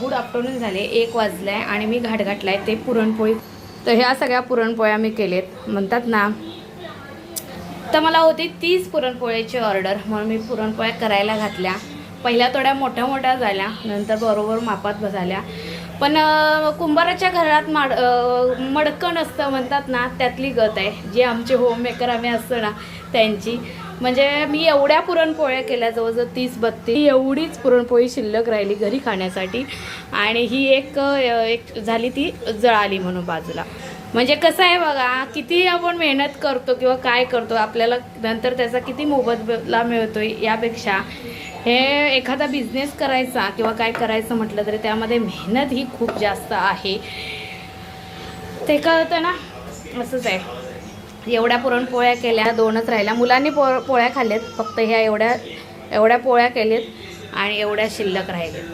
Good afternoon झाले एक वाजलं आहे आणि मी घाट घातलाय ते पुरणपोळी. तर ह्या सगळ्या पुरणपोळ्या मी केलेत. म्हणतात ना तर मला होती तीस पुरणपोळ्याची ऑर्डर म्हणून मी पुरणपोळ्या करायला घातल्या. पहिल्या थोड्या मोठ्या मोठ्या झाल्या नंतर बरोबर मापात बसाल्या. पण कुंभाराच्या घरात माड मडकण असतं म्हणतात ना त्यातली गत आहे. जी आमचे होममेकर आम्ही असतो ना त्यांची. म्हणजे मी एवढ्या पुरणपोळ्या केल्या जवळजवळ तीस बत्तीस. एवढीच पुरणपोळी शिल्लक राहिली घरी खाण्यासाठी. आणि ही एक एक झाली ती जळाली म्हणून बाजूला. म्हणजे कसं आहे बघा किती आपण मेहनत करतो किंवा काय करतो आपल्याला नंतर त्याचा किती मोबदला मिळतो यापेक्षा हे एखादा बिझनेस करायचा किंवा काय करायचं म्हटलं तरी त्यामध्ये मेहनत ही खूप जास्त आहे. ते कळतं ना? असंच आहे. एवढ्या पुरणपोळ्या केल्या दोनच राहिल्या. मुलांनी पो पोळ्या खाल्ल्यात फक्त ह्या एवढ्या एवढ्या पोळ्या केल्यात आणि एवढ्या शिल्लक राहिल्यात.